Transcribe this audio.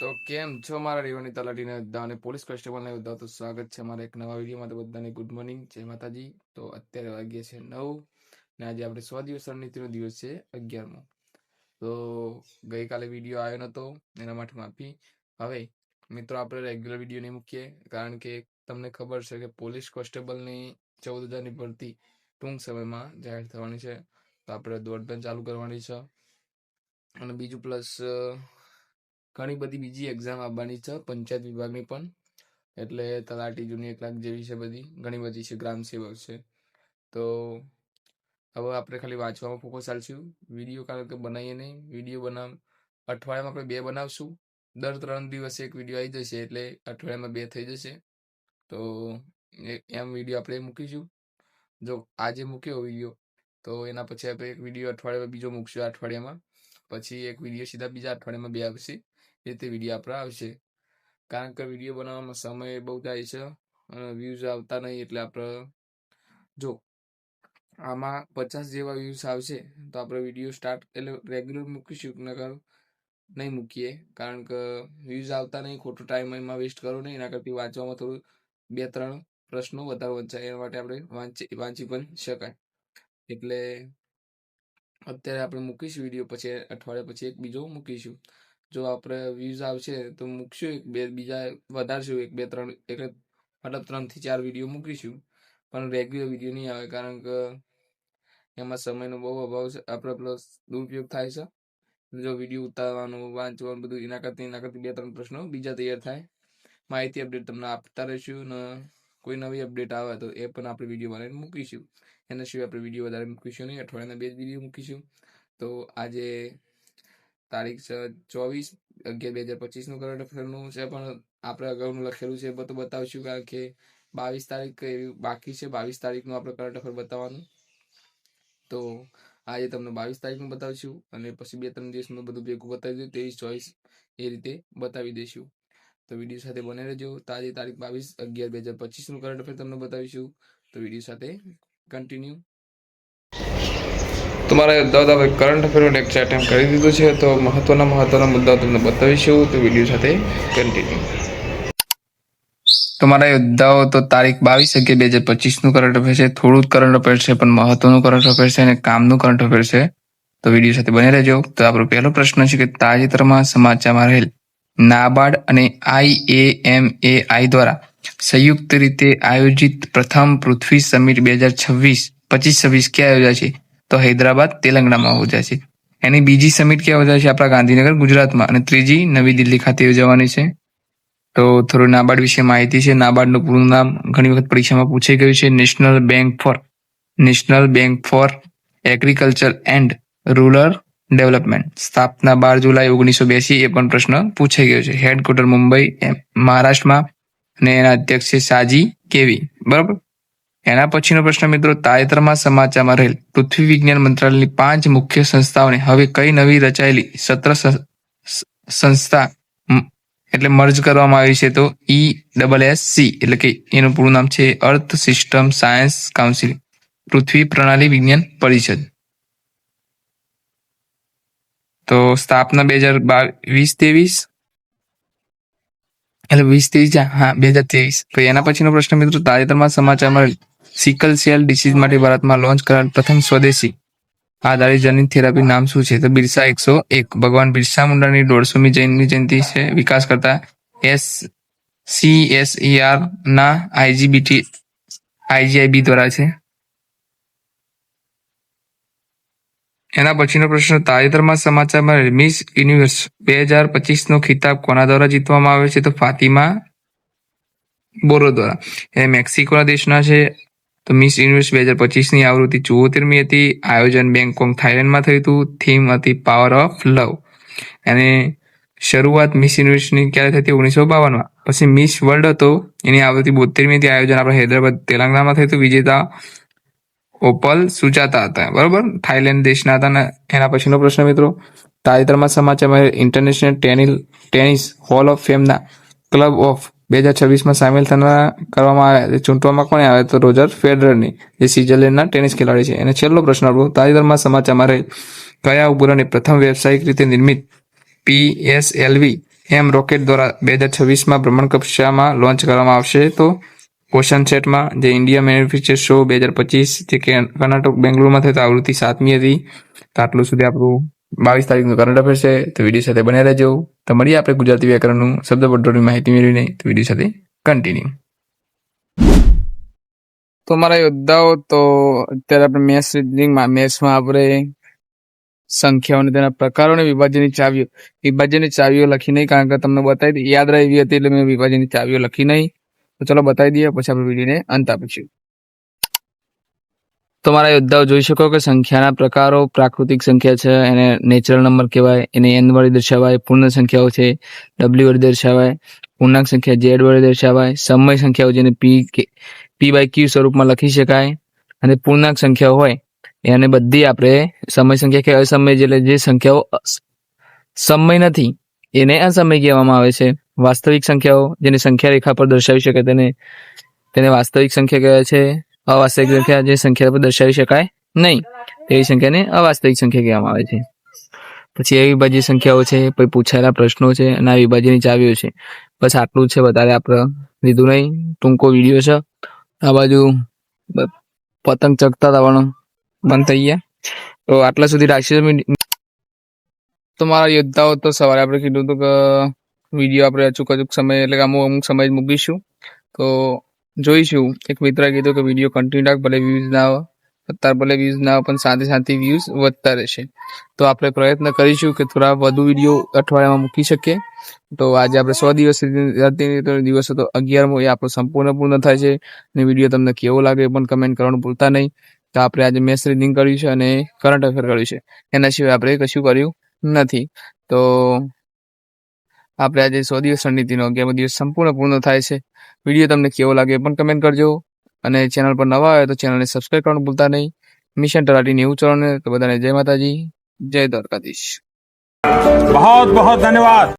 તો કેમ છો મારા રેવાની તલાટીને અને પોલીસ કોન્સ્ટેબલને બધા તો સ્વાગત છે મારા એક નવા વિડીયોમાં. તો બધાને ગુડ મોર્નિંગ. જય માતાજી. તો અત્યારે વાગ્યે છે નવ ને આજે આપણે સો દિવસ રણનીતિનો દિવસ છે અગિયારમો. તો ગઈકાલે વીડિયો આવ્યો નહોતો એના માટે માફી. હવે મિત્રો આપણે રેગ્યુલર વીડિયો નહીં મૂકીએ, કારણ કે તમને ખબર છે કે પોલીસ કોન્સ્ટેબલની ચૌદ હજારની ભરતી ટૂંક સમયમાં જાહેર થવાની છે. તો આપણે દોડધન ચાલુ કરવાની છે. અને બીજું પ્લસ ઘણી બધી બીજી એક્ઝામ આવવાની છે, પંચાયત વિભાગની પણ. એટલે તલાટી જૂની લાખ જેવી છે બધી, ઘણી બધી છે, ગ્રામ સેવક છે. તો હવે આપણે ખાલી વાંચવામાં ફોકસ ચાલશું વીડિયો કારણ કે બનાવીએ નહીં. વીડિયો બનાવ, અઠવાડિયામાં આપણે બે બનાવશું. દર ત્રણ દિવસે એક વીડિયો આવી જશે, એટલે અઠવાડિયામાં બે થઈ જશે. તો એમ વીડિયો આપણે મૂકીશું. જો આજે મૂક્યો વીડિયો, તો એના પછી આપણે એક વીડિયો અઠવાડિયામાં બીજો મૂકશું, અઠવાડિયામાં. પછી એક વીડિયો સીધા બીજા અઠવાડિયામાં બે આવશે. રીતે વીડિયો આપણે આવશે. કારણ કે વીડિયો બનાવવામાં સમય બહુ થાય છે અને વ્યૂઝ આવતા નહીં એટલે આપણે જો આમાં પચાસ જેવા વ્યૂઝ આવશે તો આપણે વીડિયો સ્ટાર્ટ એટલે રેગ્યુલર મૂકીશું નગર નહીં મૂકીએ. કારણ કે વ્યૂઝ આવતા નહીં, ખોટો ટાઈમ એમાં વેસ્ટ કરો નહીં, એના કરતી વાંચવામાં થોડું બે ત્રણ પ્રશ્નો વધારે વંચાય. એના માટે આપણે વાંચી વાંચી પણ શકાય. એટલે અત્યારે આપણે મૂકીશું વીડિયો પછી અઠવાડિયા પછી એક બીજો મૂકીશું. જો આપણે વ્યૂઝ આવશે તો મૂકશું એક બે, બીજા વધારશું એક, બે, ત્રણ, એક મતલબ ત્રણથી ચાર વીડિયો મૂકીશું. પણ રેગ્યુલર વીડિયો નહીં આવે કારણ કે એમાં સમયનો બહુ અભાવ છે. આપણે પ્લસ દુરુપયોગ થાય છે. જો વીડિયો ઉતારવાનું, વાંચવાનું બધું એના કરતી એના કરતી બે, ત્રણ પ્રશ્નો બીજા તૈયાર થાય. માહિતી અપડેટ તમને આપતા રહીશું ને કોઈ નવી અપડેટ આવે તો એ પણ આપણે વીડિયો બનાવીને મૂકીશું. એના સિવાય આપણે વીડિયો વધારે મૂકીશું નહીં. અઠવાડિયાના બે જ વીડિયો મૂકીશું. તો આજે તારીખ છે ચોવીસ, અગિયાર બે હજાર પચીસનું કરંટ અફેરનું છે, પણ આપણે અગાઉનું લખેલું છે, એ બધું બતાવીશું કારણ કે બાવીસ તારીખ એવી બાકી છે, બાવીસ તારીખનું આપણે કરંટ અફેર બતાવવાનું. તો આજે તમને બાવીસ તારીખનું બતાવીશું અને પછી બે ત્રણ દિવસમાં બધું ભેગું બતાવી દઉં તેવી ચોઈસ એ રીતે બતાવી દઈશું. તો વીડિયો સાથે બને રહેજો. તાજી તારીખ બાવીસ, અગિયાર બે હજાર પચીસનું કરંટ અફેર તમને બતાવીશું. તો વીડિયો સાથે કન્ટિન્યુ તમારા દાદા હવે કરંટ અફેરનું લેક્ચર અટેમ્પ કરી દીધું છે, તો મહત્વના મહત્વના મુદ્દાઓ તમને બતાવીશું, તો વીડિયો સાથે કન્ટિન્યુ તમારા યોદ્ધાઓ તો તારીખ બાવીસ અગિયાર બે હજાર પચીસનું કરંટ અફેર છે, થોડું કરંટ અફેર છે, પણ મહત્વનું કરંટ અફેર છે અને કામનું કરંટ અફેર છે. તો વીડિયો સાથે બને રહેજો. તો આપણો પહેલો પ્રશ્ન છે કે તાજેતરમાં સમાચારમાં રહેલ નાબાર્ડ અને આઈએએમએઆઈ દ્વારા સંયુક્ત રીતે આયોજિત પ્રથમ પૃથ્વી સમિટ બે હજાર છવ્વીસ, પચીસ છવ્વીસ ક્યાં યોજાશે તો હૈદરાબાદ તેલંગણામાં યોજાશે એની બીજી સમિટ ક્યાં યોજાશે આપણા ગાંધીનગર, ગુજરાતમાં. અને ત્રીજી નવી દિલ્હી ખાતે યોજાવાની છે. તો થોડું નાબાર્ડ વિશે માહિતી છે. નાબાર્ડનું પૂરું નામ ઘણી વખત પરીક્ષામાં પૂછાઈ ગયું છે. National bank for national bank for agriculture and rural development સ્થાપના બાર જુલાઈ ઓગણીસો બેસી એ પણ પ્રશ્ન પૂછાઈ ગયો છે. હેડક્વાર્ટર મુંબઈ મહારાષ્ટ્રમાં. અને એના અધ્યક્ષ છે સાજી કેવી. બરાબર? એના પછીનો પ્રશ્ન, મિત્રો, તાજેતરમાં સમાચારમાં રહેલ પૃથ્વી વિજ્ઞાન મંત્રાલયની પાંચ મુખ્ય સંસ્થાઓને હવે કઈ નવી રચાયેલી સત્ર સંસ્થા એટલે મર્જ કરવામાં આવી છે તો ઈ ડબલ એસ સી એટલે કે એનું પૂરું નામ છે અર્થ સિસ્ટમ સાયન્સ કાઉન્સિલ, પૃથ્વી પ્રણાલી વિજ્ઞાન પરિષદ. તો સ્થાપના બે હજાર બાવીસ ત્રેવીસ? એટલે વીસ ત્રેવીસ, હા, બે હજાર ત્રેવીસ. તો એના પછીનો પ્રશ્ન, મિત્રો, તાજેતરમાં સમાચારમાં સિકલ સેલ ડિસીઝ માટે ભારતમાં લોન્ચ કરાયેલ પ્રથમ સ્વદેશી આધારિત જનીન થેરાપી નામ શું છે? તો બિરસા એકસો એક. ભગવાન બિરસા મુંડાની દોઢસોમી જૈનની જયંતિ છે. વિકાસ કરતા એસ સી એસ આર ના આઈજીબીટી આઈજીઆઈબી દ્વારા છે. એના પછીનો પ્રશ્ન તાજેતરમાં સમાચારમાં મિસ યુનિવર્સ બે હજાર પચીસનો ખિતાબ કોના દ્વારા જીતવામાં આવ્યો છે? તો ફાતિમા બોરો દ્વારા. એ મેક્સિકોના દેશના છે. તો મિસ યુનિવર્સ બે હજાર પચીસની આવૃત્તિ ચુઓતેરમી હતી. આયોજન બેંગકોક થાઇલેન્ડમાં થયું હતું. થીમ હતી પાવર ઓફ લવ અને શરૂઆત મિસ યુનિવર્સની ક્યારે થઈ હતી? ઓગણીસો બાવનમાં. પછી મિસ વર્લ્ડ હતો. એની આવૃત્તિ બોતેરમી હતી. આયોજન આપણે હૈદરાબાદ, તેલંગાણામાં થયું હતું. વિજેતા ઓપલ સુજાતા હતા. બરોબર? થાઇલેન્ડ દેશના હતા ને એના પછીનો પ્રશ્ન મિત્રો. તાજેતરમાં સમાચારમાં ઇન્ટરનેશનલ ટેનિલ ટેનિસ હોલ ઓફ ફેમના ક્લબ ઓફ બે હજાર છવ્વીસમાં સામેલ થનારા કરવામાં આવ્યા ચૂંટવામાં કોને આવે તો રોજર ફેડરરની જે સ્વિટરલેન્ડના ટેનિસ ખેલાડી છે અને છેલ્લો પ્રશ્ન આપણો તાજેતરમાં સમાચારમાં રહેલ કયા ઉપગ્રહની પ્રથમ વ્યવસાયિક રીતે નિર્મિત પીએસએલવી એમ રોકેટ દ્વારા બે હજાર છવ્વીસમાં ભ્રમણ કક્ષામાં લોન્ચ કરવામાં આવશે તો ઓશન સેટમાં જે ઇન્ડિયા મેન્યુફેક્ચર શો બે હજાર પચીસ, જે કર્ણાટક બેંગ્લોરમાં થયો તો આવૃત્તિ સાતમી હતી. તો આટલું સુધી આપણું બાવીસ તારીખનું કરંટ અફેર છે. તો વીડિયો સાથે બન્યા રહેજો. તો મળીએ આપણે ગુજરાતી વ્યાકરણનું શબ્દ ભંડોળની માહિતી મેળવીને તો વીડિયો સાથે કન્ટિન્યુ તો મારા યોદ્ધાઓ, તો અત્યારે આપણે મેથ્સ રીડિંગમાં મેથ્સમાં આપણે સંખ્યાઓ અને તેના પ્રકારોને વિભાજનની ચાવીઓ વિભાજનની ચાવીઓ લખી નહીં, કારણ કે તમને બતાવી યાદ રહી હતી એટલે મેં વિભાજનની ચાવીઓ લખી નહીં. તો ચલો બતાવી દઈએ, પછી આપણે વિડીયોને અંત આપીશું. તો મારા યોદ્ધાઓ જોઈ શકો કે સંખ્યાના પ્રકારો પ્રાકૃતિક સંખ્યા છે, એને નેચરલ નંબર કહેવાય, એને એન વડે દર્શાવાય, પૂર્ણ સંખ્યાઓ છે ડબલ્યુ વડે દર્શાવાય, પૂર્ણાંક સંખ્યા જેડ વડે દર્શાવાય, સમય સંખ્યાઓ જેને પી કે પી બાય ક્યુ સ્વરૂપમાં લખી શકાય, અને પૂર્ણાંક સંખ્યાઓ હોય, એને બધી આપણે સમય સંખ્યા કે અસમય એટલે જે સંખ્યાઓ સમય નથી, એને અસમય કહેવામાં આવે છે. વાસ્તવિક સંખ્યાઓ જેને સંખ્યા રેખા પર દર્શાવી શકે તેને તેને વાસ્તવિક સંખ્યા કહેવાય છે. અવાસ્તવિક સંખ્યા જે સંખ્યા પર દર્શાવી શકાય નહીં. તેવી સંખ્યાને અવાસ્તવિક સંખ્યા કહેવામાં આવે છે. પછી અવિભાજ્ય સંખ્યાઓ છે, પછી પૂછાયેલા પ્રશ્નો છે અને આ વિભાજ્યની ચાવીઓ છે. બસ આટલું છે, વધારે આપણે લીધું નહીં. ટૂંકો વીડિયો છે. આ બાજુ પતંગ ચગતા હતા બંધ થઈ ગયા. તો આટલા સુધી રાખીશું તો મારા યોદ્ધાઓ તો સવારે આપણે કીધું હતું કે વીડિયો આપણે અચૂક અચૂક સમય એટલે કે અમુક અમુક સમય મૂકીશું. તો જોઈશું. એક મિત્રએ કીધું કે વીડિયો કન્ટિન્યુ રાખ, ભલે વ્યૂઝ ના અત્યારે ભલે વ્યૂઝ ના પણ સાથે સાથે વ્યૂઝ વધતા રહેશે. તો આપણે પ્રયત્ન કરીશું કે થોડા વધુ વીડિયો અઠવાડિયામાં મૂકી શકીએ. તો આજે આપણે સો દિવસ દિવસ હતો અગિયારમો એ આપણો સંપૂર્ણ પૂર્ણ થાય છે. અને વીડિયો તમને કેવો લાગે એ પણ કમેન્ટ કરવાનું ભૂલતા નહીં. તો આપણે આજે મેસ રીડિંગ કર્યું છે અને કરંટ અફેર કર્યું છે. એના સિવાય આપણે કશું કર્યું નથી. તો આપણે આજે સો દિવસ રણનીતિનો અગિયારમો દિવસ સંપૂર્ણ પૂર્ણ થાય છે વિડીયો તમને કેવો લાગે એ પણ કમેન્ટ કરજો અને ચેનલ પર નવા હોય તો ચેનલને સબસ્ક્રાઈબ કરવાનું ભૂલતા નહીં મિશન તલાટી નેવું ચોરાણું તો બધાને જય માતાજી જય દ્વારકાધીશ बहुत बहुत धन्यवाद